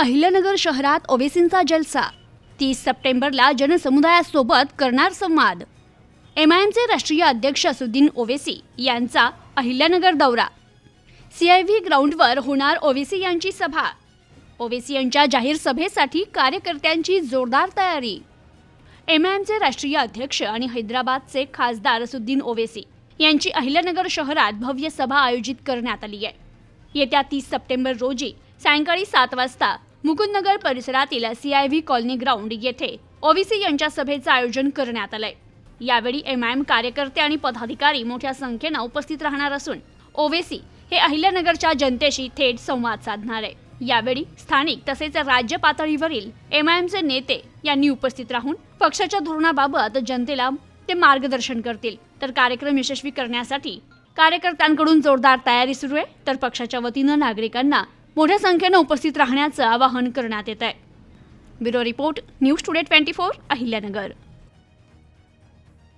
अहिल्यानगर शहरात ओवेसींचा जलसा. तीस सप्टेंबरला जनसमुदायासोबत करणार संवाद. एम आय एमचे राष्ट्रीय अध्यक्ष असुद्दीन ओवेसी यांचा अहिल्यानगर दौरा. सी आय व्ही ग्राउंडवर होणार ओवेसी यांची सभा. ओवेसी यांच्या जाहीर सभेसाठी कार्यकर्त्यांची जोरदार तयारी. एम आय एमचे राष्ट्रीय अध्यक्ष आणि हैदराबादचे खासदार असुद्दीन ओवेसी यांची अहिल्यानगर शहरात भव्य सभा आयोजित करण्यात आली आहे. येत्या तीस सप्टेंबर रोजी सायंकाळी सात वाजता मुकुंदनगर परिसरातील C I V colony ground येथे ओवीसी यांच्या सभेचं आयोजन करण्यात आलंय. यावेळी एम आय एम कार्यकर्ते आणि पदाधिकारी मोठ्या संख्येनं उपस्थित राहणार असून ओवेसी हे अहिल्यानगरच्या जनतेशी थेट संवाद साधणार आहे. यावेळी स्थानिक तसेच राज्य पातळीवरील एम आय एमचे नेते यांनी उपस्थित राहून पक्षाच्या धोरणाबाबत जनतेला ते मार्गदर्शन करतील. तर कार्यक्रम यशस्वी करण्यासाठी कार्यकर्त्यांकडून जोरदार तयारी सुरू आहे. तर पक्षाच्या वतीनं नागरिकांना मोठ्या संख्येनं उपस्थित राहण्याचं आवाहन करण्यात येत आहे bureau report news today twenty four Ahilyanagar.